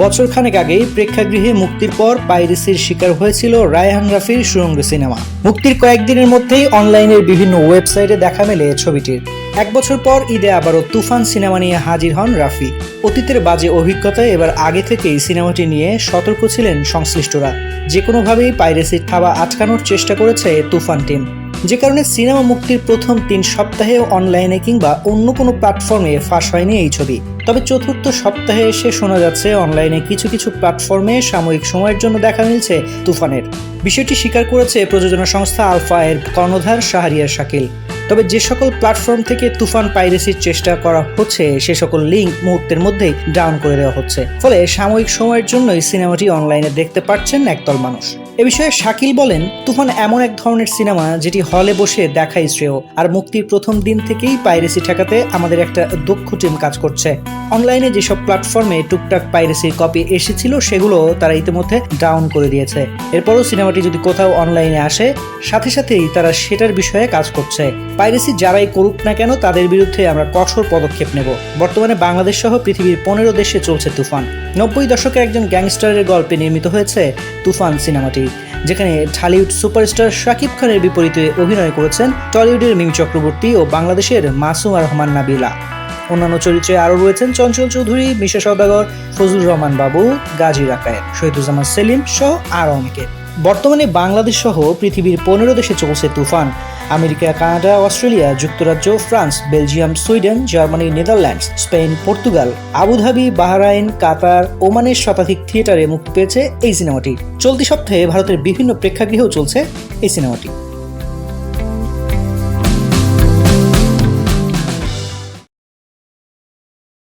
বছর খানেক আগেই প্রেক্ষাগৃহে মুক্তির পর পাইরেসির শিকার হয়েছিল রায়হান রাফির সুরঙ্গ সিনেমা। মুক্তির কয়েকদিনের মধ্যেই অনলাইনের বিভিন্ন ওয়েবসাইটে দেখা মেলে ছবিটির। এক বছর পর ঈদে আবারও তুফান সিনেমা নিয়ে হাজির হন রাফি। অতীতের বাজে অভিজ্ঞতায় এবার আগে থেকেই সিনেমাটি নিয়ে সতর্ক ছিলেন সংশ্লিষ্টরা। যে কোনোভাবেই পাইরেসির থাবা আটকানোর চেষ্টা করেছে তুফান টিম। যে কারণে সিনেমা মুক্তির প্রথম তিন সপ্তাহে অনলাইনে কিংবা অন্য কোনো প্ল্যাটফর্মে ফাঁস হয়নি এই ছবি। তবে চতুর্থ সপ্তাহে এসে শোনা যাচ্ছে অনলাইনে কিছু কিছু প্ল্যাটফর্মে সাময়িক সময়ের জন্য দেখা মিলছে তুফানের। বিষয়টি স্বীকার করেছে প্রযোজনা সংস্থা আলফা এর কর্ণধার শাহরিয়ার শাকিল। তবে যে সকল প্ল্যাটফর্ম থেকে তুফান পাইরেসির চেষ্টা করা হচ্ছে, সে সকল লিঙ্ক মুহূর্তের মধ্যেই ডাউন করে দেওয়া হচ্ছে। ফলে সাময়িক সময়ের জন্যই সিনেমাটি অনলাইনে দেখতে পাচ্ছেন একদল মানুষ। এ বিষয়ে শাকিল বলেন, তুফান এমন এক ধরনের সিনেমা যেটি হলে বসে দেখাই শ্রেয়, আর মুক্তির প্রথম দিন থেকেই পাইরেসি ঠেকাতে আমাদের একটা দক্ষ টিম কাজ করছে। অনলাইনে যেসব প্ল্যাটফর্মে টুকটাক পাইরেসির কপি এসেছিল, সেগুলো তারা ইতিমধ্যে ডাউন করে দিয়েছে। এরপরও সিনেমাটি যদি কোথাও অনলাইনে আসে, সাথে সাথেই তারা সেটার বিষয়ে কাজ করছে। পাইরেসি যারাই করুক না কেন, তাদের বিরুদ্ধে আমরা কঠোর পদক্ষেপ নেব। বর্তমানে বাংলাদেশ সহ পৃথিবীর পনেরো দেশে চলছে তুফান। নব্বই দশকে একজন গ্যাংস্টারের গল্পে নির্মিত হয়েছে তুফান সিনেমাটি। যেখানে ঢালিউড সুপারস্টার শাকিব খানের বিপরীতে অভিনয় করেছেন টলিউডের মিমি চক্রবর্তী ও বাংলাদেশের মাসুম রহমান নাবিলা। অন্যান্য চরিত্রে আরও রয়েছেন চঞ্চল চৌধুরী, মিশা সওদাগর, ফজলুর রহমান বাবু গাজী রাকায়েত শহীদুজ্জামান সেলিম সহ আরও অনেকে। বর্তমানে বাংলাদেশ সহ পৃথিবীর পনেরো দেশে চলছে তুফান। আমেরিকা, কানাডা, অস্ট্রেলিয়া, যুক্তরাজ্য, France, Belgium, Sweden, Germany, Netherlands, Spain, Portugal, Abu Dhabi, Bahrain, Qatar, ওমানের শতাধিক থিয়েটারে মুক্তি পেয়েছে এই সিনেমাটি। চলতি সপ্তাহে ভারতের বিভিন্ন প্রেক্ষাগৃহেও চলছে এই সিনেমাটি।